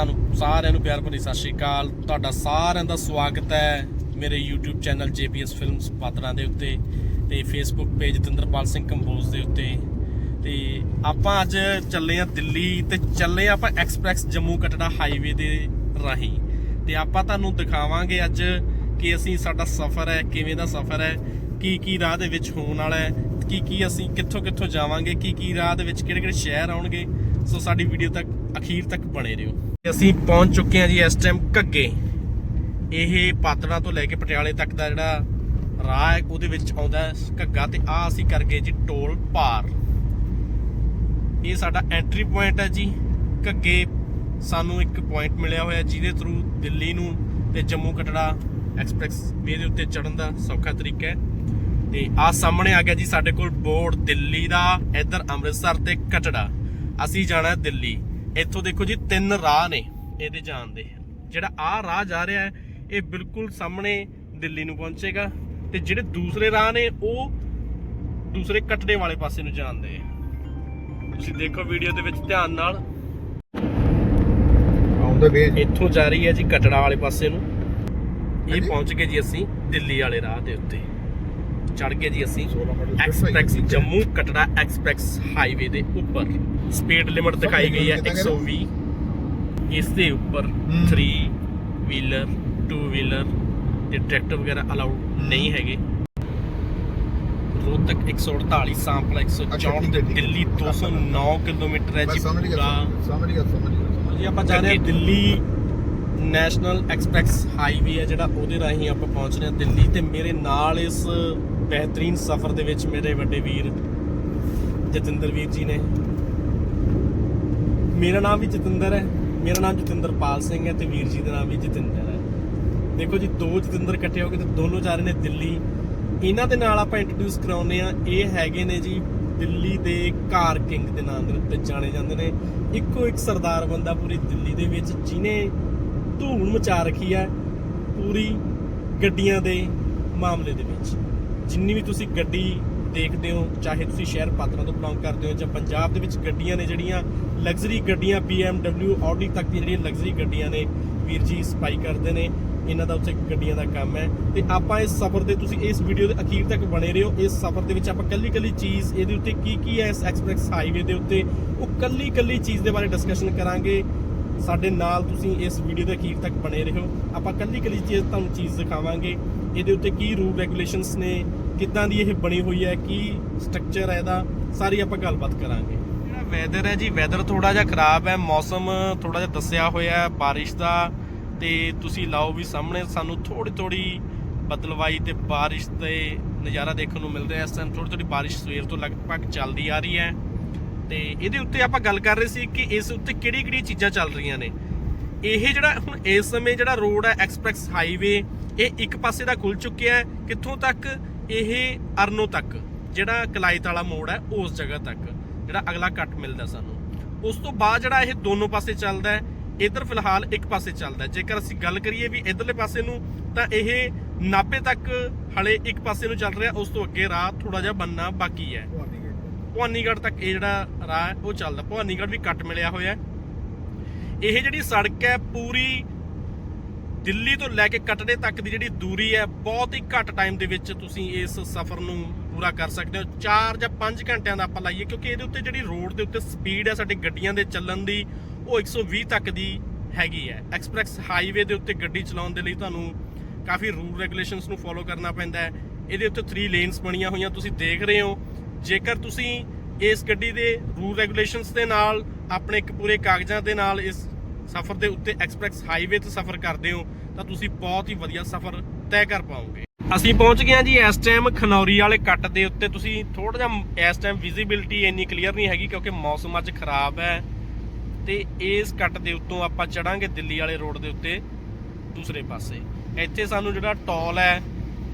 ਤੁਹਾਨੂੰ ਸਾਰਿਆਂ ਨੂੰ ਪਿਆਰ ਭਰੀ ਸਤਿ ਸ਼੍ਰੀ ਅਕਾਲ। ਤੁਹਾਡਾ ਸਾਰਿਆਂ ਦਾ ਸਵਾਗਤ ਹੈ ਮੇਰੇ YouTube ਚੈਨਲ JPS ਫਿਲਮਸ ਪਾਤਰਾਂ ਦੇ ਉੱਤੇ ਤੇ Facebook ਪੇਜ ਦਿੰਦਰਪਾਲ ਸਿੰਘ ਕੰਬੋਜ ਦੇ ਉੱਤੇ। ਤੇ ਆਪਾਂ ਅੱਜ ਚੱਲੇ ਆ ਦਿੱਲੀ ਤੇ ਚੱਲੇ ਆ ਆਪਾਂ ਐਕਸਪ੍ਰੈਸ ਜੰਮੂ ਕਟੜਾ ਹਾਈਵੇ ਦੇ ਰਾਹੀਂ। ਤੇ ਆਪਾਂ ਤੁਹਾਨੂੰ ਦਿਖਾਵਾਂਗੇ ਅੱਜ ਕਿ ਅਸੀਂ ਸਾਡਾ ਸਫ਼ਰ ਹੈ, ਕਿਵੇਂ ਦਾ ਸਫ਼ਰ ਹੈ, ਕੀ ਕੀ ਰਾਹ ਦੇ ਵਿੱਚ ਹੋਣ ਵਾਲਾ ਹੈ, ਕੀ ਕੀ ਅਸੀਂ ਕਿੱਥੋਂ ਕਿੱਥੋਂ ਜਾਵਾਂਗੇ, ਕੀ ਕੀ ਰਾਹ ਦੇ ਵਿੱਚ ਕਿਹੜੇ ਕਿਹੜੇ ਸ਼ਹਿਰ ਆਉਣਗੇ। ਸੋ ਸਾਡੀ ਵੀਡੀਓ ਤੱਕ ਅਖੀਰ ਤੱਕ ਬਣੇ ਰਹੋ। ਅਸੀਂ ਪਹੁੰਚ ਚੁੱਕੇ ਹਾਂ ਜੀ ਇਸ ਟਾਈਮ ਘੱਗੇ। ਇਹ ਪਾਤੜਾ ਤੋਂ ਲੈ ਕੇ ਪਟਿਆਲੇ ਤੱਕ ਦਾ ਜਿਹੜਾ ਰਾਹ ਹੈ, ਉਹਦੇ ਵਿੱਚ ਆਉਂਦਾ ਘੱਗਾ ਤੇ ਆ ਅਸੀਂ ਕਰ ਗਏ ਜੀ ਟੋਲ ਪਾਰ ਇਹ ਸਾਡਾ ਐਂਟਰੀ ਪੁਆਇੰਟ ਹੈ ਜੀ। ਘੱਗੇ ਸਾਨੂੰ ਇੱਕ ਪੁਆਇੰਟ ਮਿਲਿਆ ਹੋਇਆ, ਜਿਹਦੇ ਥਰੂ ਦਿੱਲੀ ਨੂੰ ਤੇ ਜੰਮੂ ਕਟੜਾ ਐਕਸਪ੍ਰੈਸ ਵੇ ਦੇ ਉੱਤੇ ਚੜਨ ਦਾ ਸੌਖਾ ਤਰੀਕਾ ਹੈ। ਤੇ ਆ ਸਾਹਮਣੇ ਆ ਗਿਆ ਜੀ ਸਾਡੇ ਕੋਲ ਬੋਰਡ ਦਿੱਲੀ ਦਾ, ਇੱਧਰ ਅੰਮ੍ਰਿਤਸਰ ਤੇ ਕਟੜਾ। ਅਸੀਂ ਜਾਣਾ ਦਿੱਲੀ। ਇੱਥੋਂ ਦੇਖੋ ਜੀ ਤਿੰਨ ਰਾਹ ਨੇ ਇਹਦੇ ਜਾਣ ਦੇ। ਜਿਹੜਾ ਆ ਰਾਹ ਜਾ ਰਿਹਾ ਹੈ ਇਹ ਬਿਲਕੁਲ ਸਾਹਮਣੇ ਦਿੱਲੀ ਨੂੰ ਪਹੁੰਚੇਗਾ ਤੇ ਜਿਹੜੇ ਦੂਸਰੇ ਰਾਹ ਨੇ ਉਹ ਦੂਸਰੇ ਕਟੜੇ ਵਾਲੇ ਪਾਸੇ ਨੂੰ ਜਾਂਦੇ ਆ ਤੁਸੀਂ ਦੇਖੋ ਵੀਡੀਓ ਦੇ ਵਿੱਚ ਧਿਆਨ ਨਾਲ। ਆਉਂਦੇ ਵੇ ਇੱਥੋਂ ਜਾ ਰਹੀ ਹੈ ਜੀ ਕਟੜਾ ਵਾਲੇ ਪਾਸੇ ਨੂੰ। ਇਹ। ਪਹੁੰਚ ਗਏ ਜੀ ਅਸੀਂ ਦਿੱਲੀ ਵਾਲੇ ਰਾਹ ਦੇ ਉੱਤੇ। ਚੜ ਗਏ ਜੀ ਅਸੀਂ। 16 model express Jammu Katra express highway ਦੇ ਉੱਪਰ। ਸਪੀਡ ਲਿਮਟ ਦਿਖਾਈ ਗਈ ਹੈ 120 ਇਸ ਦੇ ਉੱਪਰ ਹਮ। 3 ਵੀਲਰ 2 ਵੀਲਰ ਤੇ ਟਰੈਕਟਰ ਵਗੈਰਾ ਅਲਾਉਡ ਨਹੀਂ ਹੈਗੇ। ਰੋਹਤਕ 148 ਸਾਂਪਲਾ 164 ਤੇ ਦਿੱਲੀ 209 ਕਿਲੋਮੀਟਰ ਹੈ ਜੀ ਗਿਆ ਸਮਝ ਗਿਆ ਸਮਝ ਗਿਆ ਜੀ ਆਪਾਂ ਜਾ ਰਹੇ ਹਾਂ ਦਿੱਲੀ ਨੈਸ਼ਨਲ ਐਕਸਪ੍ਰੈਸ ਹਾਈਵੇ ਹੈ ਜਿਹੜਾ ਉਹਦੇ ਰਾਹੀਂ ਆਪਾਂ ਪਹੁੰਚ ਰਹੇ ਹਾਂ ਦਿੱਲੀ ਤੇ ਮੇਰੇ ਨਾਲ ਇਸ ਬਿਹਤਰੀਨ ਸਫ਼ਰ ਦੇ ਵਿੱਚ ਮੇਰੇ ਵੱਡੇ ਵੀਰ ਜਤਿੰਦਰ ਵੀਰ ਜੀ ਨੇ। ਮੇਰਾ ਨਾਮ ਵੀ ਜਤਿੰਦਰ ਹੈ, ਮੇਰਾ ਨਾਮ ਜਤਿੰਦਰਪਾਲ ਸਿੰਘ ਹੈ ਤੇ ਵੀਰ ਜੀ ਦਾ ਨਾਮ ਵੀ ਜਤਿੰਦਰ ਹੈ। ਦੇਖੋ ਜੀ, ਦੋ ਜਤਿੰਦਰ ਇਕੱਠੇ ਹੋ ਕੇ ਤੇ ਦੋਨੋਂ ਜਾ ਰਹੇ ਨੇ ਦਿੱਲੀ। ਇਹਨਾਂ ਦੇ ਨਾਲ ਆਪਾਂ ਇੰਟਰੋਡਿਊਸ ਕਰਾਉਨੇ ਆ ਇਹ ਹੈਗੇ ਨੇ ਜੀ ਦਿੱਲੀ ਦੇ ਕਾਰ ਕਿੰਗ ਦੇ ਨਾਮ ਦੇ ਉੱਤੇ ਜਾਣੇ ਜਾਂਦੇ ਨੇ। ਇੱਕੋ ਇੱਕ ਸਰਦਾਰ ਬੰਦਾ ਪੂਰੀ ਦਿੱਲੀ ਦੇ ਵਿੱਚ ਜਿਨੇ ਧੂਮ ਮਚਾ ਰੱਖੀ ਹੈ ਪੂਰੀ ਗੱਡੀਆਂ ਦੇ ਮਾਮਲੇ ਦੇ ਵਿੱਚ। ਜਿੰਨੀ ਵੀ ਤੁਸੀਂ ਗੱਡੀ ਦੇਖਦੇ ਹੋ, ਚਾਹੇ ਤੁਸੀਂ ਸ਼ਹਿਰ ਪਾਤਰਾਂ ਤੋਂ ਬਿਲੋਂਗ ਕਰਦੇ ਹੋ ਜਾਂ ਪੰਜਾਬ ਦੇ ਵਿੱਚ ਗੱਡੀਆਂ ਨੇ ਜਿਹੜੀਆਂ ਲਗਜ਼ਰੀ ਗੱਡੀਆਂ BMW Audi ਤੱਕ ਦੀਆਂ ਜਿਹੜੀਆਂ ਲਗਜ਼ਰੀ ਗੱਡੀਆਂ ਨੇ, ਵੀਰ ਜੀ ਸਪਾਈ ਕਰਦੇ ਨੇ, ਇਹਨਾਂ ਦਾ ਉੱਥੇ ਗੱਡੀਆਂ ਦਾ ਕੰਮ ਹੈ। ਤੇ ਆਪਾਂ ਇਸ ਸਫ਼ਰ ਦੇ, ਤੁਸੀਂ ਇਸ ਵੀਡੀਓ ਦੇ ਅਖੀਰ ਤੱਕ ਬਣੇ ਰਹੋ। ਇਸ ਸਫ਼ਰ ਦੇ ਵਿੱਚ ਆਪਾਂ ਕੱਲੀ ਕੱਲੀ ਚੀਜ਼, ਇਹਦੇ ਉੱਤੇ ਕੀ ਕੀ ਹੈ ਇਸ ਐਕਸਪ੍ਰੈਸ ਹਾਈਵੇ ਦੇ ਉੱਤੇ, ਉਹ ਕੱਲੀ ਕੱਲੀ ਚੀਜ਼ ਦੇ ਬਾਰੇ ਡਿਸਕਸ਼ਨ ਕਰਾਂਗੇ। ਸਾਡੇ ਨਾਲ ਤੁਸੀਂ ਇਸ ਵੀਡੀਓ ਦੇ ਅਖੀਰ ਤੱਕ ਬਣੇ ਰਹੋ। ਆਪਾਂ ਕੱਲੀ ਕੱਲੀ ਚੀਜ਼ ਤੁਹਾਨੂੰ ਚੀਜ਼ ਦਿਖਾਵਾਂਗੇ। ਇਹਦੇ ਉੱਤੇ ਕੀ ਰੂਲ ਰੈਗੂਲੇਸ਼ਨਸ ਨੇ ਕਿੱਦਾਂ ਦੀ ਇਹ ਬਣੀ ਹੋਈ ਹੈ, ਕੀ ਸਟਰਕਚਰ ਹੈ ਇਹਦਾ, ਸਾਰੀ ਆਪਾਂ ਗੱਲਬਾਤ ਕਰਾਂਗੇ। ਜਿਹੜਾ ਵੈਦਰ ਹੈ ਜੀ ਵੈਦਰ ਥੋੜਾ ਜਿਹਾ ਖਰਾਬ ਹੈ, ਮੌਸਮ ਥੋੜਾ ਜਿਹਾ ਦੱਸਿਆ ਹੋਇਆ ਹੈ ਬਾਰਿਸ਼ ਦਾ, ਤੇ ਤੁਸੀਂ ਲਾਓ ਵੀ ਸਾਹਮਣੇ, ਸਾਨੂੰ ਥੋੜੀ ਥੋੜੀ ਬਦਲਵਾਈ ਤੇ ਬਾਰਿਸ਼ ਦੇ ਨਜ਼ਾਰਾ ਦੇਖਣ ਨੂੰ ਮਿਲ ਰਿਹਾ ਇਸ ਟਾਈਮ ਥੋੜੀ ਥੋੜੀ ਬਾਰਿਸ਼ ਸਵੇਰ ਤੋਂ ਲਗਭਗ ਚੱਲਦੀ ਆ ਰਹੀ ਹੈ। ਤੇ ਇਹਦੇ ਉੱਤੇ ਆਪਾਂ ਗੱਲ ਕਰ ਰਹੇ ਸੀ ਕਿ ਇਸ ਉੱਤੇ ਕਿਹੜੀ ਕਿਹੜੀ ਚੀਜ਼ਾਂ ਚੱਲ ਰਹੀਆਂ ਨੇ। ਇਹ ਜਿਹੜਾ ਹੁਣ ਇਸ ਸਮੇਂ ਜਿਹੜਾ ਰੋਡ ਹੈ ਐਕਸਪ੍ਰੈਸ ਹਾਈਵੇ ਇਹ ਇੱਕ ਪਾਸੇ ਦਾ ਖੁੱਲ ਚੁੱਕਿਆ ਹੈ, ਕਿੱਥੋਂ ਤੱਕ ਇਹ ਅਰਨੋ ਤੱਕ ਜਿਹੜਾ ਕਲਾਈਤ ਵਾਲਾ ਮੋੜ ਹੈ ਉਸ ਜਗ੍ਹਾ ਤੱਕ ਜਿਹੜਾ ਅਗਲਾ ਕੱਟ ਮਿਲਦਾ ਸਾਨੂੰ। ਉਸ ਤੋਂ ਬਾਅਦ ਜਿਹੜਾ ਇਹ ਦੋਨੋਂ ਪਾਸੇ ਚੱਲਦਾ ਹੈ ਇਧਰ ਫਿਲਹਾਲ ਇੱਕ ਪਾਸੇ ਚੱਲਦਾ ਹੈ। ਜੇਕਰ ਅਸੀਂ ਗੱਲ ਕਰੀਏ ਵੀ ਇਧਰਲੇ ਪਾਸੇ ਨੂੰ ਤਾਂ ਇਹ ਨਾਪੇ ਤੱਕ ਹਲੇ ਇੱਕ ਪਾਸੇ ਨੂੰ ਚੱਲ ਰਿਹਾ ਉਸ ਤੋਂ ਅੱਗੇ ਰਾਹ ਥੋੜਾ ਜਿਹਾ ਬੰਨਾ ਬਾਕੀ ਹੈ। ਭਵਾਨੀਗੜ੍ਹ। ਤੱਕ ਇਹ ਜਿਹੜਾ ਰਾਹ ਉਹ ਚੱਲਦਾ। ਭਵਾਨੀਗੜ੍ਹ ਵੀ ਕੱਟ ਮਿਲਿਆ ਹੋਇਆ ਹੈ। ਇਹ ਜਿਹੜੀ ਸੜਕ ਹੈ ਪੂਰੀ ਦਿੱਲੀ ਤੋਂ ਲੈ ਕੇ ਕਟੜੇ ਤੱਕ ਦੀ ਜਿਹੜੀ ਦੂਰੀ ਹੈ, ਬਹੁਤ ਹੀ ਘੱਟ ਟਾਈਮ ਦੇ ਵਿੱਚ ਤੁਸੀਂ ਇਸ ਸਫ਼ਰ ਨੂੰ ਪੂਰਾ ਕਰ ਸਕਦੇ ਹੋ। 4 ਜਾਂ 5 ਘੰਟਿਆਂ ਦਾ ਆਪਾਂ ਲਾਈਏ, ਕਿਉਂਕਿ ਇਹਦੇ ਉੱਤੇ ਜਿਹੜੀ ਰੋਡ ਦੇ ਉੱਤੇ ਸਪੀਡ ਹੈ, ਸਾਡੇ ਗੱਡੀਆਂ ਦੇ ਚੱਲਣ ਦੀ, ਉਹ 120 ਤੱਕ ਦੀ ਹੈਗੀ ਹੈ। ਐਕਸਪ੍ਰੈਸ ਹਾਈਵੇ ਦੇ ਉੱਤੇ ਗੱਡੀ ਚਲਾਉਣ ਦੇ ਲਈ ਤੁਹਾਨੂੰ ਕਾਫੀ ਰੂਲ ਰੈਗੂਲੇਸ਼ਨਸ ਨੂੰ ਫੋਲੋ ਕਰਨਾ ਪੈਂਦਾ ਹੈ। ਇਹਦੇ ਉੱਤੇ 3 ਲੇਨਸ ਬਣੀਆਂ ਹੋਈਆਂ, ਤੁਸੀਂ ਦੇਖ ਰਹੇ ਹੋ। ਜੇਕਰ ਤੁਸੀਂ ਇਸ ਗੱਡੀ ਦੇ ਰੂਲ ਰੈਗੂਲੇਸ਼ਨਸ ਦੇ ਨਾਲ, ਆਪਣੇ ਇੱਕ ਪੂਰੇ ਕਾਗਜ਼ਾਂ ਦੇ ਨਾਲ ਇਸ ਸਫ਼ਰ ਦੇ ਉੱਤੇ ਐਕਸਪ੍ਰੈਸ ਹਾਈਵੇ ਤੇ ਸਫ਼ਰ ਕਰਦੇ ਹੋ, ਤਾਂ ਤੁਸੀਂ ਬਹੁਤ ਹੀ ਵਧੀਆ ਸਫ਼ਰ ਤੈਅ ਕਰ ਪਾਓਗੇ। ਅਸੀਂ ਪਹੁੰਚ ਗਏ ਹਾਂ ਜੀ ਇਸ ਟਾਈਮ ਖਨੌਰੀ ਵਾਲੇ ਕੱਟ ਦੇ ਉੱਤੇ। ਤੁਸੀਂ ਥੋੜਾ ਜਿਹਾ ਇਸ ਟਾਈਮ ਵਿਜ਼ਿਬਿਲਟੀ ਇੰਨੀ ਕਲੀਅਰ ਨਹੀਂ ਹੈਗੀ ਕਿਉਂਕਿ ਮੌਸਮ ਅੱਜ ਖਰਾਬ ਹੈ। ਤੇ ਇਸ ਕੱਟ ਦੇ ਉੱਤੋਂ ਆਪਾਂ ਚੜਾਂਗੇ ਦਿੱਲੀ ਵਾਲੇ ਰੋਡ ਦੇ ਉੱਤੇ ਦੂਸਰੇ ਪਾਸੇ। ਇੱਥੇ ਸਾਨੂੰ ਜਿਹੜਾ ਟੋਲ ਹੈ,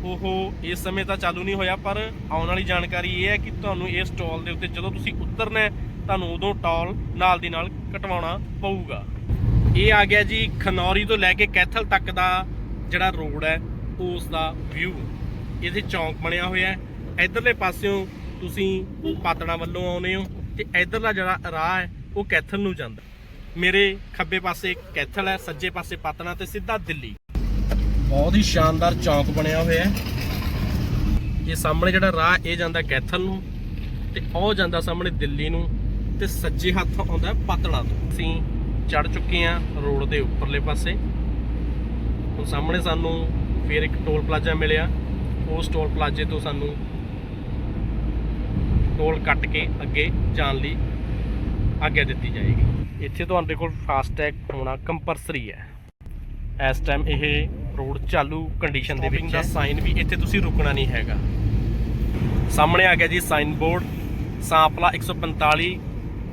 ਉਹ ਇਸ ਸਮੇਂ ਤਾਂ ਚਾਲੂ ਨਹੀਂ ਹੋਇਆ, ਪਰ ਆਉਣ ਵਾਲੀ ਜਾਣਕਾਰੀ ਇਹ ਹੈ ਕਿ ਤੁਹਾਨੂੰ ਇਸ ਟੋਲ ਦੇ ਉੱਤੇ ਜਦੋਂ ਤੁਸੀਂ ਉਤਰਨਾ ਤੁਹਾਨੂੰ ਉਦੋਂ ਟੋਲ ਨਾਲ ਦੀ ਨਾਲ ਕਟਵਾਉਣਾ ਪਊਗਾ। ਇਹ ਆ ਗਿਆ ਜੀ ਖਨੌਰੀ ਤੋਂ ਲੈ ਕੇ ਕੈਥਲ ਤੱਕ ਦਾ ਜਿਹੜਾ ਰੋਡ ਹੈ, ਉਸ ਦਾ ਵਿਊ ਇਹਦੇ ਚੌਂਕ ਬਣਿਆ ਹੋਇਆ ਹੈ। ਇਧਰਲੇ ਪਾਸਿਓਂ ਤੁਸੀਂ ਪਾਤੜਾ ਵੱਲੋਂ ਆਉਨੇ ਹੋ ਤੇ ਇਧਰਲਾ ਜਿਹੜਾ ਰਾਹ ਹੈ, ਉਹ ਕੈਥਲ ਨੂੰ ਜਾਂਦਾ। ਮੇਰੇ ਖੱਬੇ ਪਾਸੇ ਕੈਥਲ ਹੈ, ਸੱਜੇ ਪਾਸੇ ਪਤਨਾ ਤੇ ਸਿੱਧਾ ਦਿੱਲੀ। ਬਹੁਤ ਹੀ ਸ਼ਾਨਦਾਰ ਚੌਂਕ ਬਣਿਆ ਹੋਇਆ ਹੈ। ਇਹ ਸਾਹਮਣੇ ਜਿਹੜਾ ਰਾਹ, ਇਹ ਜਾਂਦਾ ਕੈਥਲ ਨੂੰ ਤੇ ਉਹ ਜਾਂਦਾ ਸਾਹਮਣੇ ਦਿੱਲੀ ਨੂੰ ਤੇ ਸੱਜੇ ਹੱਥ ਆਉਂਦਾ ਪਤਨਾ ਤੋਂ। ਅਸੀਂ ਚੜ ਚੁੱਕੇ ਆ ਰੋਡ ਦੇ ਉੱਪਰਲੇ ਪਾਸੇ। ਹੁਣ ਸਾਹਮਣੇ ਸਾਨੂੰ ਫਿਰ ਇੱਕ ਟੋਲ ਪਲਾਜ਼ਾ ਮਿਲਿਆ। ਉਸ ਟੋਲ ਪਲਾਜ਼ੇ ਤੋਂ ਸਾਨੂੰ ਟੋਲ ਕੱਟ ਕੇ ਅੱਗੇ ਜਾਣ ਲਈ ਆਗਿਆ ਦਿੱਤੀ ਜਾਏਗੀ। ਇੱਥੇ ਤੁਹਾਡੇ ਕੋਲ ਫਾਸਟੈਗ ਹੋਣਾ ਕੰਪਲਸਰੀ ਹੈ। ਇਸ ਟਾਈਮ ਇਹ ਰੋਡ ਚਾਲੂ ਕੰਡੀਸ਼ਨ ਦੇ ਵਿੱਚ ਦਾ ਸਾਈਨ ਵੀ ਇੱਥੇ ਤੁਸੀਂ ਰੁਕਣਾ ਨਹੀਂ ਹੈਗਾ। ਸਾਹਮਣੇ ਆ ਗਿਆ ਜੀ ਸਾਈਨ ਬੋਰਡ ਸਾਂਪਲਾ 145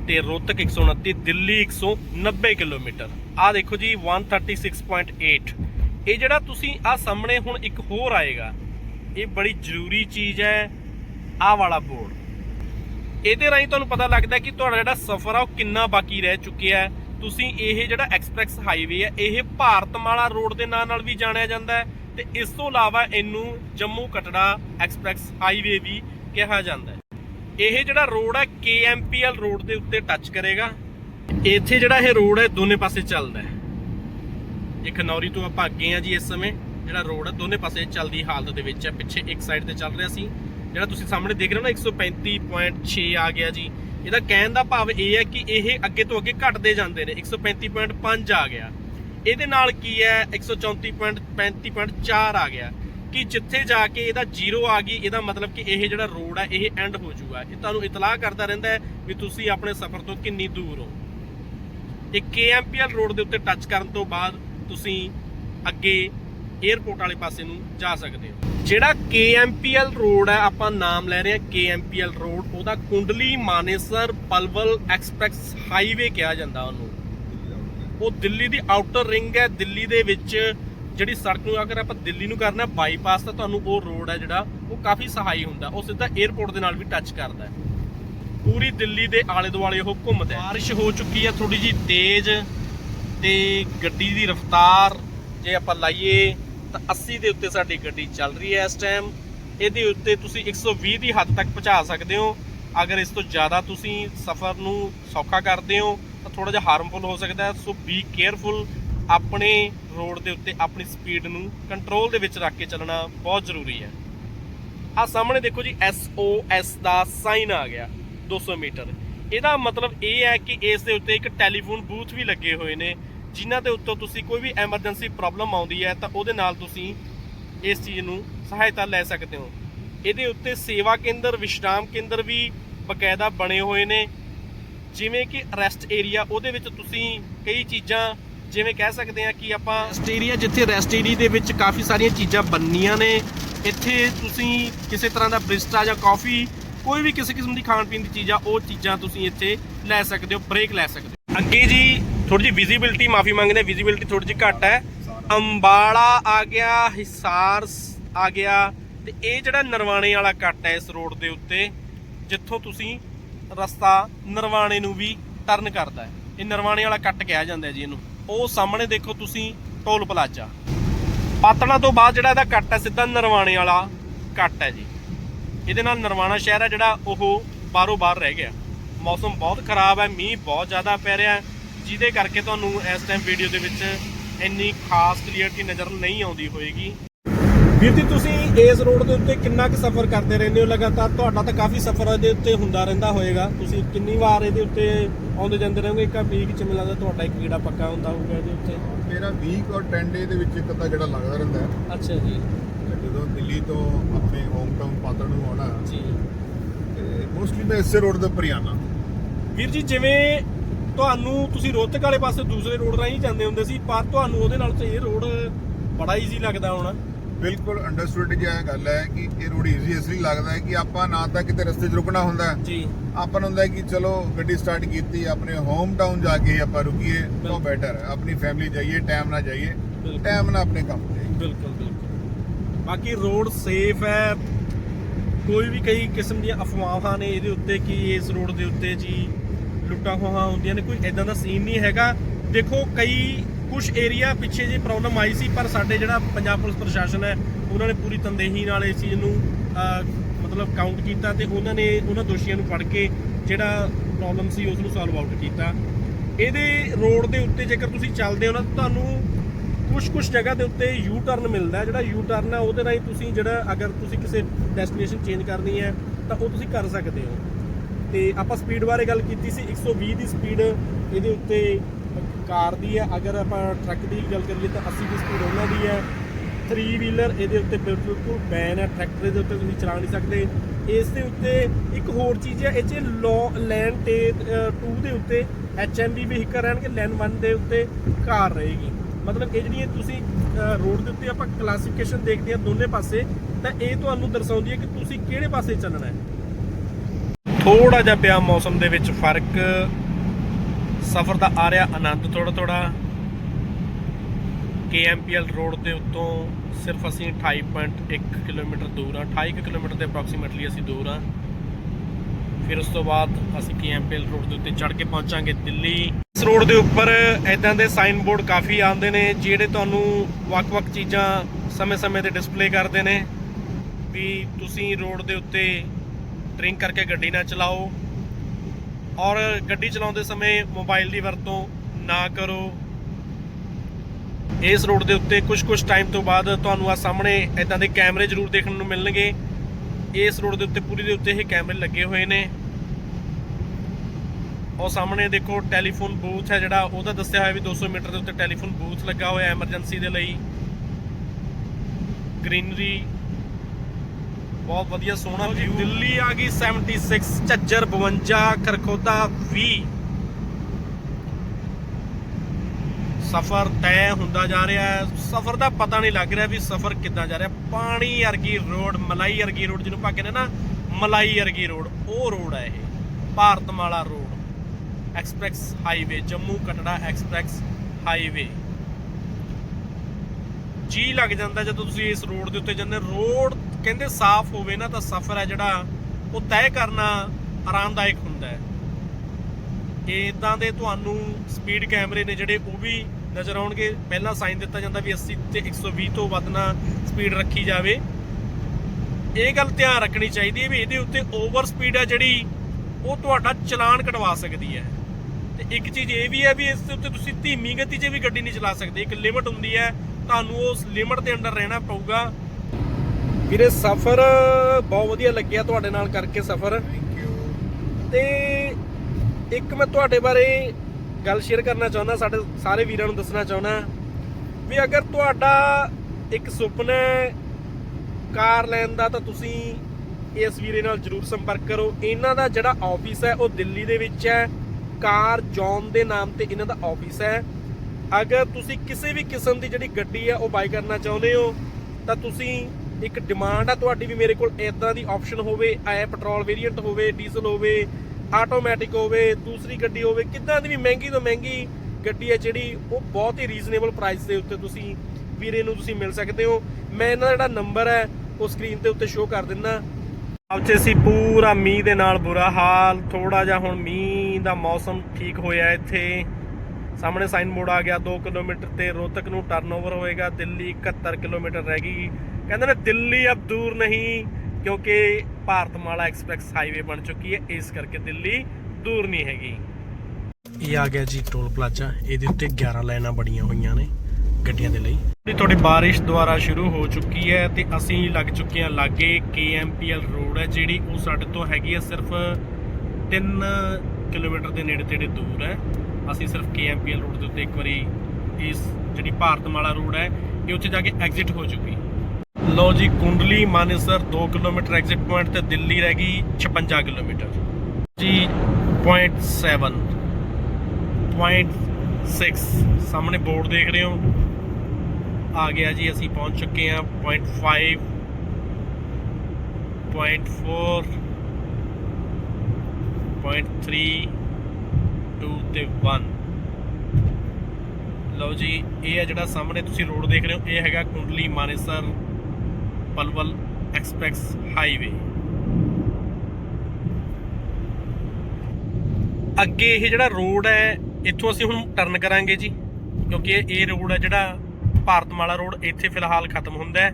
ਤੇ ਰੋਹਤਕ 129 ਦਿੱਲੀ 190 ਕਿਲੋਮੀਟਰ। ਆ ਦੇਖੋ ਜੀ 136.8 ਇਹ ਜਿਹੜਾ ਤੁਸੀਂ ਆ ਸਾਹਮਣੇ ਹੁਣ ਇੱਕ ਹੋਰ ਆਏਗਾ, ਇਹ ਬੜੀ ਜ਼ਰੂਰੀ ਚੀਜ਼ ਹੈ ਆ ਵਾਲਾ ਬੋਰਡ। ਇਹਦੇ ਰਾਹੀਂ ਤੁਹਾਨੂੰ ਪਤਾ ਲੱਗਦਾ ਕਿ ਤੁਹਾਡਾ ਜਿਹੜਾ ਸਫ਼ਰ ਆ, ਉਹ ਕਿੰਨਾ ਬਾਕੀ ਰਹਿ ਚੁੱਕਿਆ ਹੈ। ਤੁਸੀਂ ਇਹ ਜਿਹੜਾ ਐਕਸਪ੍ਰੈਸ ਹਾਈਵੇ ਹੈ ਇਹ ਭਾਰਤਮਾਲਾ ਰੋਡ ਦੇ ਨਾਂ ਨਾਲ ਵੀ ਜਾਣਿਆ ਜਾਂਦਾ ਹੈ ਤੇ ਇਸ ਤੋਂ ਇਲਾਵਾ ਇਹਨੂੰ ਜੰਮੂ ਕਟੜਾ ਐਕਸਪ੍ਰੈਸ ਹਾਈਵੇ ਵੀ ਕਿਹਾ ਜਾਂਦਾ ਹੈ। ਇਹ ਜਿਹੜਾ ਰੋਡ ਹੈ KMPL ਰੋਡ ਦੇ ਉੱਤੇ ਟੱਚ ਕਰੇਗਾ। ਇੱਥੇ ਜਿਹੜਾ ਇਹ ਰੋਡ ਹੈ, ਦੋਨੇ ਪਾਸੇ ਚੱਲਦਾ ਹੈ। ਇਹ ਖਨੌਰੀ ਤੋਂ ਆਪਾਂ ਅੱਗੇ ਆ ਜੀ ਇਸ ਸਮੇਂ, ਜਿਹੜਾ ਰੋਡ ਹੈ ਦੋਨੇ ਪਾਸੇ ਚੱਲਦੀ ਹਾਲਤ ਦੇ ਵਿੱਚ ਹੈ। ਪਿੱਛੇ ਇੱਕ ਸਾਈਡ ਤੇ ਚੱਲ ਰਿਹਾ ਸੀ। ਜਿਹੜਾ ਤੁਸੀਂ ਸਾਹਮਣੇ ਦੇਖ ਰਹੇ ਹੋ ਨਾ 135.6 ਆ ਗਿਆ ਜੀ। ਇਹਦਾ ਕਹਿਣ ਦਾ ਭਾਵ ਇਹ ਹੈ ਕਿ ਇਹ ਅੱਗੇ ਤੋਂ ਅੱਗੇ ਘਟਦੇ ਜਾਂਦੇ ਨੇ। 135.5 ਆ ਗਿਆ। ਇਹਦੇ ਨਾਲ ਕੀ ਹੈ? 134.35.4 ਆ ਗਿਆ। ਕਿ ਜਿੱਥੇ ਜਾ ਕੇ ਇਹਦਾ ਜ਼ੀਰੋ ਆ ਗਈ, ਇਹਦਾ ਮਤਲਬ ਕਿ ਇਹ ਜਿਹੜਾ ਰੋਡ ਹੈ ਇਹ ਐਂਡ ਹੋ ਜਾਊਗਾ ਇਹ ਤੁਹਾਨੂੰ ਇਤਲਾਹ ਕਰਦਾ ਰਹਿੰਦਾ ਹੈ ਵੀ ਤੁਸੀਂ ਆਪਣੇ ਸਫ਼ਰ ਤੋਂ ਕਿੰਨੀ ਦੂਰ ਹੋ। ਇਹ KMPL ਰੋਡ ਦੇ ਉੱਤੇ ਟੱਚ ਕਰਨ ਤੋਂ ਬਾਅਦ ਤੁਸੀਂ ਅੱਗੇ 에ਅਰਪੋਰਟ ਵਾਲੇ ਪਾਸੇ ਨੂੰ ਜਾ ਸਕਦੇ ਹੋ। ਜਿਹੜਾ KMPL ਰੋਡ ਹੈ, ਆਪਾਂ ਨਾਮ ਲੈ ਰਹੇ ਹਾਂ KMPL ਰੋਡ। ਉਹਦਾ ਕੁੰਡਲੀ ਮਾਨੇਸਰ ਪਲਵਲ ਐਕਸਪ੍ਰੈਸ ਹਾਈਵੇ ਕਿਹਾ ਜਾਂਦਾ ਉਹਨੂੰ। ਉਹ ਦਿੱਲੀ ਦੀ ਆਊਟਰ ਰਿੰਗ ਹੈ। ਦਿੱਲੀ ਦੇ ਵਿੱਚ ਜਿਹੜੀ ਸੜਕ ਨੂੰ ਅਗਰ ਆਪਾਂ ਦਿੱਲੀ ਨੂੰ ਕਰਨਾ ਬਾਈਪਾਸ ਤਾਂ ਤੁਹਾਨੂੰ ਉਹ ਰੋਡ ਹੈ ਜਿਹੜਾ, ਉਹ ਕਾਫੀ ਸਹਾਈ ਹੁੰਦਾ, ਉਹ ਸਿੱਧਾ 에ਅਰਪੋਰਟ ਦੇ ਨਾਲ ਵੀ ਟੱਚ ਕਰਦਾ ਪੂਰੀ ਦਿੱਲੀ ਦੇ ਆਲੇ ਦੁਆਲੇ ਉਹ ਘੁੰਮਦਾ ਬਾਰਿਸ਼ ਹੋ ਚੁੱਕੀ ਹੈ ਥੋੜੀ ਜੀ ਤੇਜ਼ ਤੇ ਗੱਡੀ ਦੀ ਰਫ਼ਤਾਰ ਜੇ ਆਪਾਂ ਲਾਈਏ, ਤਾਂ 80 ਦੇ ਉੱਤੇ ਸਾਡੀ ਗੱਡੀ ਚੱਲ ਰਹੀ ਹੈ ਇਸ ਟਾਈਮ ਇਹਦੇ ਉੱਤੇ ਤੁਸੀਂ 120 ਦੀ ਹੱਦ ਤੱਕ ਪਹੁੰਚਾ ਸਕਦੇ ਹੋ। ਅਗਰ ਇਸ ਤੋਂ ਜ਼ਿਆਦਾ ਤੁਸੀਂ ਸਫ਼ਰ ਨੂੰ ਸੌਖਾ ਕਰਦੇ ਹੋ, ਤਾਂ ਥੋੜਾ ਜਿਹਾ ਹਾਰਮਫੁਲ ਹੋ ਸਕਦਾ ਸੋ ਬੀ ਕੇਅਰਫੁਲ ਆਪਣੇ ਰੋਡ ਦੇ ਉੱਤੇ ਆਪਣੀ ਸਪੀਡ ਨੂੰ ਕੰਟਰੋਲ ਦੇ ਵਿੱਚ ਰੱਖ ਕੇ ਚੱਲਣਾ ਬਹੁਤ ਜ਼ਰੂਰੀ ਹੈ। ਆ ਸਾਹਮਣੇ ਦੇਖੋ ਜੀ SOS ਦਾ ਸਾਈਨ ਆ ਗਿਆ 200 ਮੀਟਰ। ਇਹਦਾ ਮਤਲਬ ਇਹ ਹੈ ਕਿ ਇਸ ਦੇ ਉੱਤੇ ਇੱਕ ਟੈਲੀਫੋਨ ਬੂਥ ਵੀ ਲੱਗੇ ਹੋਏ ਨੇ, ਜਿਨ੍ਹਾਂ ਦੇ ਉੱਤੋਂ ਤੁਸੀਂ ਕੋਈ ਵੀ ਐਮਰਜੈਂਸੀ ਪ੍ਰੋਬਲਮ ਆਉਂਦੀ ਹੈ ਤਾਂ ਉਹਦੇ ਨਾਲ ਤੁਸੀਂ ਇਸ ਚੀਜ਼ ਨੂੰ ਸਹਾਇਤਾ ਲੈ ਸਕਦੇ ਹੋ। ਇਹਦੇ ਉੱਤੇ ਸੇਵਾ ਕੇਂਦਰ, ਵਿਸ਼ਰਾਮ ਕੇਂਦਰ ਵੀ ਬਕਾਇਦਾ ਬਣੇ ਹੋਏ ਨੇ। ਜਿਵੇਂ ਕਿ ਰੈਸਟ ਏਰੀਆ ਉਹਦੇ ਵਿੱਚ ਤੁਸੀਂ ਕਈ ਚੀਜ਼ਾਂ ਜਿਵੇਂ ਕਹਿ ਸਕਦੇ ਆ ਕਿ ਆਪਾਂ ਰੈਸਟ ਏਰੀਆ ਜਿੱਥੇ ਰੈਸਟ ਏਰੀਆ ਦੇ ਵਿੱਚ ਕਾਫੀ ਸਾਰੀਆਂ ਚੀਜ਼ਾਂ ਬੰਨੀਆਂ ਨੇ, ਇੱਥੇ ਤੁਸੀਂ ਕਿਸੇ ਤਰ੍ਹਾਂ ਦਾ ਬ੍ਰਿਸਟਾ ਜਾਂ ਕਾਫੀ ਕੋਈ ਵੀ ਕਿਸੇ ਕਿਸਮ ਦੀ ਖਾਣ ਪੀਣ ਦੀ ਚੀਜ਼ ਆ, ਉਹ ਚੀਜ਼ਾਂ ਤੁਸੀਂ ਇੱਥੇ ਲੈ ਸਕਦੇ ਹੋ ਬ੍ਰੇਕ ਲੈ ਸਕਦੇ ਹੋ। ਅੱਗੇ ਜੀ ਥੋੜੀ ਜਿਹੀ ਵਿਜ਼ਿਬਿਲਟੀ ਮਾਫੀ ਮੰਗਦੇ ਵਿਜ਼ਿਬਿਲਟੀ ਥੋੜੀ ਜਿਹੀ ਘੱਟ ਹੈ। ਅੰਬਾਲਾ ਆ ਗਿਆ ਹਿਸਾਰ ਆ ਗਿਆ, ਤੇ ਇਹ ਜਿਹੜਾ ਨਰਵਾਣੇ ਵਾਲਾ ਕੱਟ ਹੈ ਇਸ ਰੋਡ ਦੇ ਉੱਤੇ, ਜਿੱਥੋਂ ਤੁਸੀਂ ਰਸਤਾ ਨਰਵਾਣੇ ਨੂੰ ਵੀ ਟਰਨ ਕਰਦਾ ਹੈ। ਇਹ ਨਰਵਾਣੇ ਵਾਲਾ ਕੱਟ ਕਿਹਾ ਜਾਂਦਾ ਜੀ ਇਹਨੂੰ। ਉਹ ਸਾਹਮਣੇ ਦੇਖੋ ਤੁਸੀਂ ਟੋਲ ਪਲਾਜ਼ਾ। ਪਾਤਣਾ ਤੋਂ ਬਾਅਦ ਜਿਹੜਾ ਇਹਦਾ ਕੱਟ ਹੈ, ਸਿੱਧਾ ਨਰਵਾਣੇ ਵਾਲਾ ਕੱਟ ਹੈ ਜੀ। ਇਹਦੇ ਨਾਲ ਨਰਵਾਣਾ ਸ਼ਹਿਰ ਹੈ ਜਿਹੜਾ ਉਹ ਬਾਹਰੋਂ ਬਾਹਰ ਰਹਿ ਗਿਆ। ਮੌਸਮ ਬਹੁਤ ਖਰਾਬ ਹੈ, ਮੀਂਹ ਬਹੁਤ ਜ਼ਿਆਦਾ ਪੈ ਰਿਹਾ ਜਿਹਦੇ ਕਰਕੇ ਤੁਹਾਨੂੰ ਇਸ ਟਾਈਮ ਵੀਡੀਓ ਦੇ ਵਿੱਚ ਇੰਨੀ ਖਾਸ ਕਲੀਅਰਟੀ ਨਜ਼ਰ ਨਹੀਂ ਆਉਂਦੀ ਹੋਏਗੀ। ਵੀਰ ਜੀ ਤੁਸੀਂ ਇਸ ਰੋਡ ਦੇ ਉੱਤੇ ਕਿੰਨਾ ਕੁ ਸਫ਼ਰ ਕਰਦੇ ਰਹਿੰਦੇ ਹੋ? ਲਗਾਤਾਰ ਤੁਹਾਡਾ ਤਾਂ ਕਾਫੀ ਸਫ਼ਰ ਇਹਦੇ ਉੱਤੇ ਹੁੰਦਾ ਰਹਿੰਦਾ ਹੋਏਗਾ। ਤੁਸੀਂ ਕਿੰਨੀ ਵਾਰ ਇਹਦੇ ਉੱਤੇ ਆਉਂਦੇ ਜਾਂਦੇ ਰਹੋਗੇ? ਇੱਕ ਵੀਕ ਚ ਮਿਲ ਲੱਗਦਾ ਤੁਹਾਡਾ ਇੱਕ ਕੀੜਾ ਪੱਕਾ ਹੁੰਦਾ ਹੋਊਗਾ ਇਹਦੇ ਉੱਤੇ। ਮੇਰਾ ਵੀਕ ਔਰ 10 ਡੇ ਦੇ ਵਿੱਚ ਇੱਕ ਅੱਧਾ ਜਿਹੜਾ ਲੱਗਦਾ ਰਹਿੰਦਾ ਹੈ। ਅੱਛਾ ਜੀ। ਤੇ ਜਦੋਂ ਦਿੱਲੀ ਤੋਂ ਆਪਣੇ ਹੋਮ ਟਾਊਨ ਪਾਤੜ ਨੂੰ ਆਉਣਾ ਜੀ। ਤੇ ਮੋਸਟਲੀ ਮੈਂ ਇਸੇ ਰੋਡ ਦੇ ਉੱਪਰ ਹੀ ਆਉਣਾ ਵੀਰ ਜੀ ਜਿਵੇਂ ਤੁਹਾਨੂੰ ਤੁਸੀਂ ਰੋਹਤਕ ਵਾਲੇ ਪਾਸੇ ਦੂਸਰੇ ਰੋਡ ਰਾਹੀਂ ਜਾਂਦੇ ਹੁੰਦੇ ਸੀ ਪਰ ਤੁਹਾਨੂੰ ਉਹਦੇ ਨਾਲ ਤੇ ਇਹ ਰੋਡ ਬੜਾ ਈਜ਼ੀ ਲੱਗਦਾ ਹੋਣਾ। ਬਿਲਕੁਲ ਅੰਡਰਸਟੂਡ ਜੀ ਇਹ ਗੱਲ ਹੈ ਕਿ ਇਹ ਰੋਡ ਈਜ਼ੀ ਇਸ ਲਈ ਲੱਗਦਾ ਹੈ ਕਿ ਆਪਾਂ ਨਾ ਤਾਂ ਕਿਤੇ ਰਸਤੇ 'ਚ ਰੁਕਣਾ ਹੁੰਦਾ ਹੈ। ਜੀ। ਆਪਾਂ ਨੂੰ ਹੁੰਦਾ ਹੈ ਕਿ ਚਲੋ ਗੱਡੀ ਸਟਾਰਟ ਕੀਤੀ ਆਪਣੇ ਹੋਮ ਟਾਊਨ ਜਾ ਕੇ ਆਪਾਂ ਰੁਕੀਏ ਤਾਂ। ਬੈਟਰ ਹੈ। ਆਪਣੀ ਫੈਮਿਲੀ ਜਾਈਏ ਟਾਈਮ ਨਾਲ ਜਾਈਏ। ਟਾਈਮ ਨਾਲ ਆਪਣੇ ਕੰਮ ਤੇ। ਬਿਲਕੁਲ ਬਿਲਕੁਲ। ਬਾਕੀ ਰੋਡ ਸੇਫ ਹੈ। ਕੋਈ ਵੀ ਕਈ ਕਿਸਮ ਦੀਆਂ ਅਫਵਾਹਾਂ ਨੇ ਇਹਦੇ ਉੱਤੇ ਕਿ ਇਸ ਰੋਡ ਦੇ ਉੱਤੇ ਜੀ ਲੁੱਟਾਂ ਖੋਹਾਂ ਹੁੰਦੀਆਂ ਨੇ। ਕੋਈ ਐਦਾਂ ਦਾ ਸੀਨ ਨਹੀਂ ਹੈਗਾ। ਦੇਖੋ ਕਈ ਕੁਝ ਏਰੀਆ ਪਿੱਛੇ ਜੇ ਪ੍ਰੋਬਲਮ ਆਈ ਸੀ, ਪਰ ਸਾਡੇ ਜਿਹੜਾ ਪੰਜਾਬ ਪੁਲਿਸ ਪ੍ਰਸ਼ਾਸਨ ਹੈ, ਉਹਨਾਂ ਨੇ ਪੂਰੀ ਤੰਦੇਹੀ ਨਾਲ ਇਸ ਚੀਜ਼ ਨੂੰ ਮਤਲਬ ਕਾਊਂਟ ਕੀਤਾ ਤੇ ਉਹਨਾਂ ਨੇ ਉਹਨਾਂ ਦੋਸ਼ੀਆਂ ਨੂੰ ਫੜ ਕੇ ਜਿਹੜਾ ਪ੍ਰੋਬਲਮ ਸੀ ਉਸ ਨੂੰ ਸੋਲਵ ਆਊਟ ਕੀਤਾ। ਇਹਦੇ ਰੋਡ ਦੇ ਉੱਤੇ ਜੇਕਰ ਤੁਸੀਂ ਚੱਲਦੇ ਹੋ ਨਾ, ਤੁਹਾਨੂੰ ਕੁਝ ਕੁਝ ਜਗ੍ਹਾ ਦੇ ਉੱਤੇ ਯੂ ਟਰਨ ਮਿਲਦਾ ਜਿਹੜਾ ਯੂ ਟਰਨ ਹੈ, ਉਹਦੇ ਰਾਹੀਂ ਤੁਸੀਂ ਜਿਹੜਾ, ਅਗਰ ਤੁਸੀਂ ਕਿਸੇ ਡੈਸਟੀਨੇਸ਼ਨ ਚੇਂਜ ਕਰਨੀ ਹੈ, ਤਾਂ ਉਹ ਤੁਸੀਂ ਕਰ ਸਕਦੇ ਹੋ। ਤੇ ਆਪਾਂ ਸਪੀਡ ਬਾਰੇ ਗੱਲ ਕੀਤੀ ਸੀ 120 ਦੀ ਸਪੀਡ ਇਹਦੇ ਉੱਤੇ ਕਾਰ ਦੀ ਹੈ। ਅਗਰ ਆਪਾਂ ਟਰੱਕ ਦੀ ਗੱਲ ਕਰੀਏ ਤਾਂ 80 ਦੀ ਸਪੀਡ ਉਹਨਾਂ ਦੀ ਹੈ। 3 ਵੀਲਰ ਇਹਦੇ ਉੱਤੇ ਬਿਲਕੁਲ ਬੈਨ ਹੈ। ਟਰੈਕਟਰ ਦੇ ਉੱਤੇ ਤੁਸੀਂ ਚਲਾ ਨਹੀਂ ਸਕਦੇ। ਇਸ ਦੇ ਉੱਤੇ ਇੱਕ ਹੋਰ ਚੀਜ਼ ਹੈ, ਇਹ 'ਚ ਲੋ ਲੈਨ ਤੇ 2 ਦੇ ਉੱਤੇ ਐਚਐਮਬੀ ਵਹੀਕਲ ਰਹਿਣਗੇ ਲੈਨ 1 ਦੇ ਉੱਤੇ ਕਾਰ ਰਹੇਗੀ। ਮਤਲਬ ਇਹ ਜਿਹੜੀਆਂ ਤੁਸੀਂ ਰੋਡ ਦੇ ਉੱਤੇ ਆਪਾਂ ਕਲਾਸੀਫਿਕੇਸ਼ਨ ਦੇਖਦੇ ਹਾਂ ਦੋਨੇ ਪਾਸੇ, ਤਾਂ ਇਹ ਤੁਹਾਨੂੰ ਦਰਸਾਉਂਦੀ ਹੈ ਕਿ ਤੁਸੀਂ ਕਿਹੜੇ ਪਾਸੇ ਚੱਲਣਾ ਹੈ। ਥੋੜਾ ਜਿਹਾ ਪਿਆ ਮੌਸਮ ਦੇ ਵਿੱਚ ਫ਼ਰਕ। ਸਫ਼ਰ ਦਾ ਆ ਰਿਹਾ ਆਨੰਦ ਥੋੜਾ ਥੋੜਾ KMPL ਰੋਡ ਦੇ ਉੱਤੋਂ ਸਿਰਫ ਅਸੀਂ 28.1 ਕਿਲੋਮੀਟਰ ਦੂਰ ਆ 28 ਕੁ ਕਿਲੋਮੀਟਰ ਦੇ ਅਪਰੋਕਸੀਮੇਟਲੀ ਅਸੀਂ ਦੂਰ ਆ ਫਿਰ ਉਸ ਤੋਂ ਬਾਅਦ ਅਸੀਂ KMPL ਰੋਡ ਦੇ ਉੱਤੇ ਚੜ੍ਹ ਕੇ ਪਹੁੰਚਾਂਗੇ ਦਿੱਲੀ। ਇਸ ਰੋਡ ਦੇ ਉੱਪਰ ਐਦਾਂ ਦੇ ਸਾਈਨ ਬੋਰਡ ਕਾਫੀ ਆਉਂਦੇ ਨੇ, ਜਿਹੜੇ ਤੁਹਾਨੂੰ ਵੱਖ-ਵੱਖ ਚੀਜ਼ਾਂ ਸਮੇਂ-ਸਮੇਂ ਤੇ ਡਿਸਪਲੇ ਕਰਦੇ ਨੇ। ਵੀ ਤੁਸੀਂ ਰੋਡ ਦੇ ਉੱਤੇ ਡਰਿੰਕ ਕਰਕੇ ਗੱਡੀ ਨਾ ਚਲਾਓ। ਔਰ ਗੱਡੀ ਚਲਾਉਂਦੇ ਸਮੇਂ ਮੋਬਾਈਲ ਦੀ ਵਰਤੋਂ ਨਾ ਕਰੋ। ਇਸ ਰੋਡ ਦੇ ਉੱਤੇ ਕੁਝ ਕੁਝ ਟਾਈਮ ਤੋਂ ਬਾਅਦ ਤੁਹਾਨੂੰ ਆ ਸਾਹਮਣੇ ਇਦਾਂ ਦੇ ਕੈਮਰੇ ਜ਼ਰੂਰ ਦੇਖਣ ਨੂੰ ਮਿਲਣਗੇ। ਇਸ ਰੋਡ ਦੇ ਉੱਤੇ ਪੂਰੀ ਦੇ ਉੱਤੇ ਇਹ ਕੈਮਰੇ ਲੱਗੇ ਹੋਏ ਨੇ। ਉਹ ਸਾਹਮਣੇ ਦੇਖੋ ਟੈਲੀਫੋਨ ਬੂਥ ਹੈ ਜਿਹੜਾ, ਉਹਦਾ ਦੱਸਿਆ ਹੋਇਆ ਵੀ 200 ਮੀਟਰ ਦੇ ਉੱਤੇ ਟੈਲੀਫੋਨ ਬੂਥ ਲੱਗਾ ਹੋਇਆ ਐਮਰਜੈਂਸੀ ਦੇ ਲਈ। ਗ੍ਰੀਨਰੀ ਬਹੁਤ ਵਧੀਆ ਸੋਹਣਾ ਵਿਊ ਦਿੱਲੀ ਆ ਗਈ 76 ਝੱਜਰ 52 ਖਰਖੋਦਾ 20 ਸਫ਼ਰ ਤੈਅ ਹੁੰਦਾ ਜਾ ਰਿਹਾ ਹੈ। ਸਫ਼ਰ ਦਾ ਪਤਾ ਨਹੀਂ ਲੱਗ ਰਿਹਾ ਵੀ ਸਫ਼ਰ ਕਿੱਦਾਂ ਜਾ ਰਿਹਾ। ਪਾਣੀ ਵਰਗੀ ਰੋਡ ਮਲਾਈ ਵਰਗੀ ਰੋਡ ਜਿਹਨੂੰ ਆਪਾਂ ਕਹਿੰਦੇ ਨਾ ਮਲਾਈ ਵਰਗੀ ਰੋਡ ਉਹ ਰੋਡ ਹੈ ਇਹ। Bharatmala road express highway Jammu Katra express highway. ਜੀ ਲੱਗ ਜਾਂਦਾ ਜਦੋਂ ਤੁਸੀਂ ਇਸ ਰੋਡ ਦੇ ਉੱਤੇ ਜਾਂਦੇ ਰੋਡ ਕਹਿੰਦੇ ਸਾਫ਼ ਹੋਵੇ ਨਾ ਤਾਂ ਸਫ਼ਰ ਹੈ ਜਿਹੜਾ, ਉਹ ਤੈਅ ਕਰਨਾ ਆਰਾਮਦਾਇਕ ਹੁੰਦਾ ਹੈ। ਇਦਾਂ ਦੇ ਤੁਹਾਨੂੰ ਸਪੀਡ ਕੈਮਰੇ ਨੇ ਜਿਹੜੇ ਉਹ ਵੀ ਨਜ਼ਰ ਆਉਣਗੇ। ਪਹਿਲਾਂ ਸਾਈਨ ਦਿੱਤਾ ਜਾਂਦਾ ਵੀ 80 ਤੇ 120 ਤੋਂ ਵੱਧ ਨਾ ਸਪੀਡ ਰੱਖੀ ਜਾਵੇ। ਇਹ ਗੱਲ ਧਿਆਨ ਰੱਖਣੀ ਚਾਹੀਦੀ ਹੈ ਵੀ ਇਹਦੇ ਉੱਤੇ ਓਵਰ ਸਪੀਡ ਹੈ ਜਿਹੜੀ, ਉਹ ਤੁਹਾਡਾ ਚਲਾਨ ਕਟਵਾ ਸਕਦੀ ਹੈ। ਤੇ ਇੱਕ ਚੀਜ਼ ਇਹ ਵੀ ਹੈ ਵੀ ਇਸ ਦੇ ਉੱਤੇ ਤੁਸੀਂ ਧੀਮੀ ਗਤੀ 'ਚ ਵੀ ਗੱਡੀ ਨਹੀਂ ਚਲਾ ਸਕਦੇ। ਇੱਕ ਲਿਮਟ ਹੁੰਦੀ ਹੈ, ਤੁਹਾਨੂੰ ਉਸ ਲਿਮਟ ਦੇ ਅੰਦਰ ਰਹਿਣਾ ਪਊਗਾ। ਵੀਰੇ, ਸਫ਼ਰ ਬਹੁਤ ਵਧੀਆ ਲੱਗਿਆ ਤੁਹਾਡੇ ਨਾਲ ਕਰਕੇ ਸਫ਼ਰ। ਯੂ ਤੇ ਇੱਕ ਮੈਂ ਤੁਹਾਡੇ ਬਾਰੇ ਗੱਲ ਸ਼ੇਅਰ ਕਰਨਾ ਚਾਹੁੰਦਾ, ਸਾਡੇ ਸਾਰੇ ਵੀਰਾਂ ਨੂੰ ਦੱਸਣਾ ਚਾਹੁੰਦਾ। ਵੀ ਅਗਰ ਤੁਹਾਡਾ ਇੱਕ ਸੁਪਨਾ ਕਾਰ ਲੈਣ ਦਾ, ਤਾਂ ਤੁਸੀਂ ਇਸ ਵੀਰੇ ਨਾਲ ਜਰੂਰ ਸੰਪਰਕ ਕਰੋ। ਇਹਨਾਂ ਦਾ ਜਿਹੜਾ ਆਫਿਸ ਹੈ, ਉਹ ਦਿੱਲੀ ਦੇ ਵਿੱਚ ਹੈ। ਕਾਰ ਜੌਨ ਦੇ ਨਾਮ ਤੇ ਇਹਨਾਂ ਦਾ ਆਫਿਸ ਹੈ। ਅਗਰ ਤੁਸੀਂ ਕਿਸੇ ਵੀ ਕਿਸਮ ਦੀ ਜਿਹੜੀ ਗੱਡੀ ਹੈ, ਉਹ ਬਾਈ ਕਰਨਾ ਚਾਹੁੰਦੇ ਹੋ, ਤਾਂ ਤੁਸੀਂ ਇੱਕ ਡਿਮਾਂਡ ਆ ਤੁਹਾਡੀ ਵੀ ਮੇਰੇ ਕੋਲ ਇਦਾਂ ਦੀ ਆਪਸ਼ਨ ਹੋਵੇ, ਐ ਪੈਟਰੋਲ ਵੇਰੀਐਂਟ ਹੋਵੇ ਡੀਜ਼ਲ ਹੋਵੇ ਆਟੋਮੈਟਿਕ ਹੋਵੇ, ਦੂਸਰੀ ਗੱਡੀ ਹੋਵੇ, ਕਿੱਦਾਂ ਦੀ ਵੀ ਮਹਿੰਗੀ ਤੋਂ ਮਹਿੰਗੀ ਗੱਡੀ ਹੈ ਜਿਹੜੀ ਉਹ ਬਹੁਤ ਹੀ ਰੀਜ਼ਨੇਬਲ ਪ੍ਰਾਈਸ ਦੇ ਉੱਤੇ ਤੁਸੀਂ ਵੀਰੇ ਨੂੰ ਤੁਸੀਂ ਮਿਲ ਸਕਦੇ ਹੋ। ਮੈਂ ਇਹਨਾਂ ਦਾ ਜਿਹੜਾ ਨੰਬਰ ਹੈ, ਉਹ ਸਕਰੀਨ ਦੇ ਉੱਤੇ ਸ਼ੋਅ ਕਰ ਦਿੰਦਾ। ਆਪ ਸੀ ਪੂਰਾ ਮੀਂਹ ਦੇ ਨਾਲ ਬੁਰਾ ਹਾਲ ਥੋੜਾ ਜਿਹਾ ਹੁਣ ਮੀਂਹ ਦਾ ਮੌਸਮ ਠੀਕ ਹੋਇਆ ਇੱਥੇ। ਸਾਹਮਣੇ ਸਾਈਨ ਬੋਰਡ ਆ ਗਿਆ 2 ਕਿਲੋਮੀਟਰ ਤੇ ਰੋਹਤਕ ਨੂੰ ਟਰਨਓਵਰ ਹੋਏਗਾ, ਦਿੱਲੀ 71 ਕਿਲੋਮੀਟਰ ਰਹਿ ਗਈ। ਕਹਿੰਦੇ ਨੇ ਦਿੱਲੀ ਅਬ ਦੂਰ ਨਹੀਂ ਕਿਉਂਕਿ ਭਾਰਤਮਾਲਾ ਐਕਸਪ੍ਰੈਸ ਹਾਈਵੇ ਬਣ ਚੁੱਕੀ ਹੈ ਇਸ ਕਰਕੇ ਦਿੱਲੀ ਦੂਰ ਨਹੀਂ ਹੈਗੀ। ਇਹ ਆ ਗਿਆ ਜੀ ਟੋਲ ਪਲਾਜ਼ਾ ਇਹਦੇ ਉੱਤੇ 11 ਲਾਈਨਾਂ ਬੜੀਆਂ ਹੋਈਆਂ ਨੇ ਗੱਡੀਆਂ ਦੇ ਲਈ। ਤੁਹਾਡੀ ਬਾਰਿਸ਼ ਦੁਆਰਾ ਸ਼ੁਰੂ ਹੋ ਚੁੱਕੀ ਹੈ ਤੇ ਅਸੀਂ ਲੱਗ ਚੁੱਕੇ ਹਾਂ ਲਾਗੇ KMPL ਰੋਡ ਹੈ ਜਿਹੜੀ ਉਹ ਸਾਡੇ ਤੋਂ ਹੈਗੀ ਹੈ ਸਿਰਫ 3 ਕਿਲੋਮੀਟਰ ਦੇ ਨੇੜੇ ਤੇੜੇ ਦੂਰ ਹੈ। ਅਸੀਂ ਸਿਰਫ KMPL ਰੋਡ ਦੇ ਉੱਤੇ ਇੱਕ ਵਾਰੀ ਇਸ ਜਿਹੜੀ ਭਾਰਤਮਾਲਾ ਰੋਡ ਹੈ ਇਹ ਉੱਥੇ ਜਾ ਕੇ ਐਗਜ਼ਿਟ ਹੋ ਚੁੱਕੀ। ਲਓ ਜੀ, Kundli Manesar 2 kilometre exit point ਤੇ ਦਿੱਲੀ ਰਹਿ ਗਈ 56 ਕਿਲੋਮੀਟਰ। ਜੀ 0.7 0.6 ਸਾਹਮਣੇ ਬੋਰਡ ਦੇਖ ਰਹੇ ਹੋ। ਆ ਗਿਆ ਜੀ, ਅਸੀਂ ਪਹੁੰਚ ਚੁੱਕੇ ਹਾਂ 0.5 0.4 0.3 2 ਤੇ 1 ਲਓ ਜੀ, ਇਹ ਹੈ ਜਿਹੜਾ ਸਾਹਮਣੇ ਤੁਸੀਂ ਰੋਡ ਦੇਖ ਰਹੇ ਹੋ, ਇਹ ਹੈਗਾ ਕੁੰਡਲੀ ਮਾਨੇਸਰ। ਪਲਵਲ ਐਕਸਪ੍ਰੈਸ ਹਾਈਵੇ ਅੱਗੇ ਇਹ ਜਿਹੜਾ ਰੋਡ ਹੈ, ਇੱਥੋਂ ਅਸੀਂ ਹੁਣ ਟਰਨ ਕਰਾਂਗੇ ਜੀ, ਕਿਉਂਕਿ ਇਹ- ਰੋਡ ਹੈ ਜਿਹੜਾ ਭਾਰਤਮਾਲਾ ਰੋਡ ਇੱਥੇ ਫਿਲਹਾਲ ਖਤਮ ਹੁੰਦਾ ਹੈ।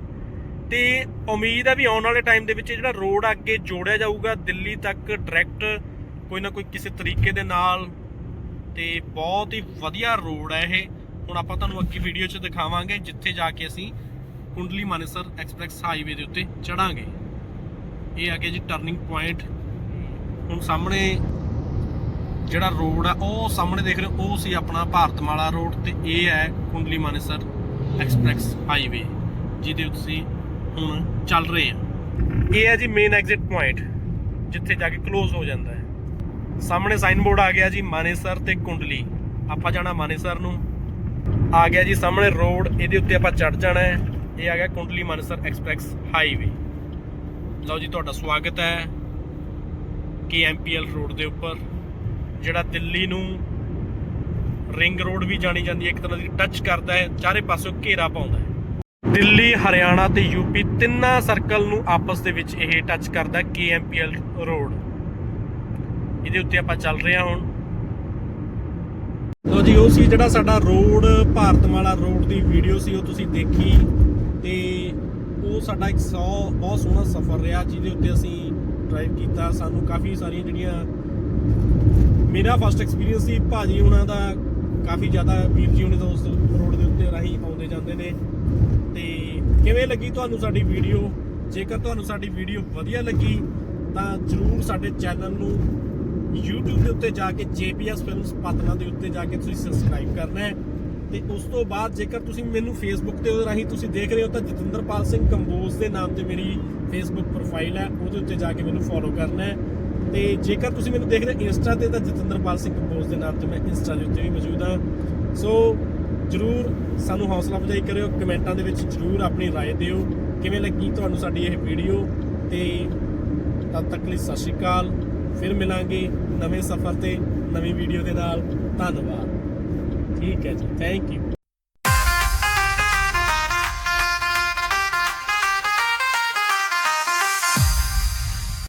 ਤੇ ਉਮੀਦ ਹੈ ਵੀ ਆਉਣ ਵਾਲੇ ਟਾਈਮ ਦੇ ਵਿੱਚ ਇਹ ਜਿਹੜਾ ਰੋਡ ਅੱਗੇ ਜੋੜਿਆ ਜਾਊਗਾ, ਦਿੱਲੀ ਤੱਕ ਡਾਇਰੈਕਟ ਕੋਈ ਨਾ ਕੋਈ ਕਿਸੇ ਤਰੀਕੇ ਦੇ ਨਾਲ। ਤੇ ਬਹੁਤ ਹੀ ਵਧੀਆ ਰੋਡ ਹੈ ਇਹ। ਹੁਣ ਆਪਾਂ ਤੁਹਾਨੂੰ ਅੱਗੇ ਵੀਡੀਓ 'ਚ ਦਿਖਾਵਾਂਗੇ, ਜਿੱਥੇ ਜਾ ਕੇ ਅਸੀਂ ਕੁੰਡਲੀ ਮਾਨੇਸਰ ਐਕਸਪ੍ਰੈਸ ਹਾਈਵੇ ਦੇ ਉੱਤੇ ਚੜਾਂਗੇ। ਇਹ ਆ ਗਿਆ ਜੀ ਟਰਨਿੰਗ ਪੁਆਇੰਟ ਹੁਣ ਸਾਹਮਣੇ ਜਿਹੜਾ ਰੋਡ ਆ, ਉਹ ਸਾਹਮਣੇ ਦੇਖ ਰਹੇ ਉਹ ਸੀ ਆਪਣਾ ਭਾਰਤਮਾਲਾ ਰੋਡ ਤੇ ਇਹ ਹੈ ਕੁੰਡਲੀ ਮਾਨੇਸਰ ਐਕਸਪ੍ਰੈਸ ਹਾਈਵੇ, ਜਿਹਦੇ ਉੱਤੇ ਅਸੀਂ ਹੁਣ ਚੱਲ ਰਹੇ ਹਾਂ। ਇਹ ਹੈ ਜੀ ਮੇਨ ਐਗਜ਼ਿਟ ਪੁਆਇੰਟ ਜਿੱਥੇ ਜਾ ਕੇ ক্লোਜ਼ ਹੋ ਜਾਂਦਾ ਹੈ। ਸਾਹਮਣੇ ਸਾਈਨ ਬੋਰਡ ਆ ਗਿਆ ਜੀ ਮਾਨੇਸਰ ਤੇ ਕੁੰਡਲੀ। ਆਪਾਂ ਜਾਣਾ ਮਾਨੇਸਰ ਨੂੰ। ਆ ਗਿਆ ਜੀ ਸਾਹਮਣੇ ਰੋਡ ਇਹਦੇ ਉੱਤੇ ਆਪਾਂ ਚੜ ਜਾਣਾ ਹੈ। ਇਹ ਆ ਗਿਆ ਕੁੰਡਲੀ ਮਾਨਸਰ ਐਕਸਪ੍ਰੈਸ ਹਾਈਵੇ। ਲਓ ਜੀ, ਤੁਹਾਡਾ ਸਵਾਗਤ ਹੈ KMPL ਰੋਡ ਦੇ ਉੱਪਰ, ਜਿਹੜਾ ਦਿੱਲੀ ਨੂੰ ਰਿੰਗ ਰੋਡ ਵੀ ਜਾਣੀ ਜਾਂਦੀ ਹੈ, ਇੱਕ ਤਰ੍ਹਾਂ ਦੀ ਟੱਚ ਕਰਦਾ ਹੈ, ਚਾਰੇ ਪਾਸੋਂ ਘੇਰਾ ਪਾਉਂਦਾ ਹੈ। ਦਿੱਲੀ, ਹਰਿਆਣਾ ਤੇ ਯੂਪੀ ਤਿੰਨਾਂ ਸਰਕਲ ਨੂੰ ਆਪਸ ਦੇ ਵਿੱਚ ਇਹ ਟੱਚ ਕਰਦਾ ਹੈ KMPL ਰੋਡ। ਇਹਦੇ ਉੱਤੇ ਆਪਾਂ ਚੱਲ ਰਹੇ ਹਾਂ ਹੁਣ। ਲੋ ਜੀ, ਉਹ ਸੀ ਜਿਹੜਾ ਸਾਡਾ ਰੋਡ, ਭਾਰਤਮਾਲਾ ਰੋਡ ਦੀ ਵੀਡੀਓ ਸੀ, ਉਹ ਤੁਸੀਂ ਦੇਖੀ। ਸਾਡਾ ਇੱਕ ਸੌ ਬਹੁਤ ਸੋਹਣਾ ਸਫ਼ਰ ਰਿਹਾ, ਜਿਹਦੇ ਉੱਤੇ ਅਸੀਂ ਡਰਾਈਵ ਕੀਤਾ। ਸਾਨੂੰ ਕਾਫੀ ਸਾਰੀਆਂ ਜਿਹੜੀਆਂ ਮੇਰਾ ਫਸਟ ਐਕਸਪੀਰੀਅੰਸ ਸੀ, ਭਾਜੀ ਉਹਨਾਂ ਦਾ ਕਾਫੀ ਜ਼ਿਆਦਾ ਵੀਰ ਜੀ ਉਹਨਾਂ ਦਾ ਉਸ ਰੋਡ ਦੇ ਉੱਤੇ ਰਾਹੀਂ ਆਉਂਦੇ ਜਾਂਦੇ ਨੇ। ਤੇ ਕਿਵੇਂ ਲੱਗੀ ਤੁਹਾਨੂੰ ਸਾਡੀ ਵੀਡੀਓ ਜੇਕਰ ਤੁਹਾਨੂੰ ਸਾਡੀ ਵੀਡੀਓ ਵਧੀਆ ਲੱਗੀ, ਤਾਂ ਜਰੂਰ ਸਾਡੇ ਚੈਨਲ ਨੂੰ YouTube ਦੇ ਉੱਤੇ ਜਾ ਕੇ JPS ਫਿਲਮਸ ਪਤਨਾ ਦੇ ਉੱਤੇ ਜਾ ਕੇ ਤੁਸੀਂ ਸਬਸਕ੍ਰਾਈਬ ਕਰਨਾ ਹੈ। ਤੇ ਉਸ ਤੋਂ ਬਾਅਦ ਜੇਕਰ ਤੁਸੀਂ ਮੈਨੂੰ Facebook ਤੇ ਉਹਦੇ ਰਾਹੀਂ ਤੁਸੀਂ ਦੇਖ ਰਹੇ ਹੋ ਤਾਂ ਜਤਿੰਦਰਪਾਲ ਸਿੰਘ ਕੰਬੋਜ ਦੇ ਨਾਮ ਤੇ ਮੇਰੀ Facebook ਪ੍ਰੋਫਾਈਲ ਹੈ ਉਹਦੇ ਉੱਤੇ ਜਾ ਕੇ ਮੈਨੂੰ ਫੋਲੋ ਕਰਨਾ ਹੈ ਤੇ ਜੇਕਰ ਤੁਸੀਂ ਮੈਨੂੰ ਦੇਖ ਰਹੇ ਹੋ ਇੰਸਟਾ ਤੇ ਤਾਂ ਜਤਿੰਦਰਪਾਲ ਸਿੰਘ ਕੰਬੋਜ ਦੇ ਨਾਮ ਤੇ ਮੈਂ ਇੰਸਟਾ ਦੇ ਉੱਤੇ ਵੀ ਮੌਜੂਦ ਹਾਂ ਸੋ ਜਰੂਰ ਸਾਨੂੰ ਹੌਸਲਾ ਅਫਜ਼ਾਈ ਕਰਿਓ ਕਮੈਂਟਾਂ ਦੇ ਵਿੱਚ ਜਰੂਰ ਆਪਣੀ رائے ਦਿਓ ਕਿਵੇਂ ਲੱਗੀ ਤੁਹਾਨੂੰ ਸਾਡੀ ਇਹ ਵੀਡੀਓ ਤੇ ਤਦ ਤੱਕ ਲਈ ਸਤਿ ਸ਼੍ਰੀ ਅਕਾਲ ਫਿਰ ਮਿਲਾਂਗੇ ਨਵੇਂ ਸਫ਼ਰ ਤੇ ਨਵੀਂ ਵੀਡੀਓ ਦੇ ਨਾਲ ਧੰਨਵਾਦ ਠੀਕ ਹੈ ਜੀ ਥੈਂਕ ਯੂ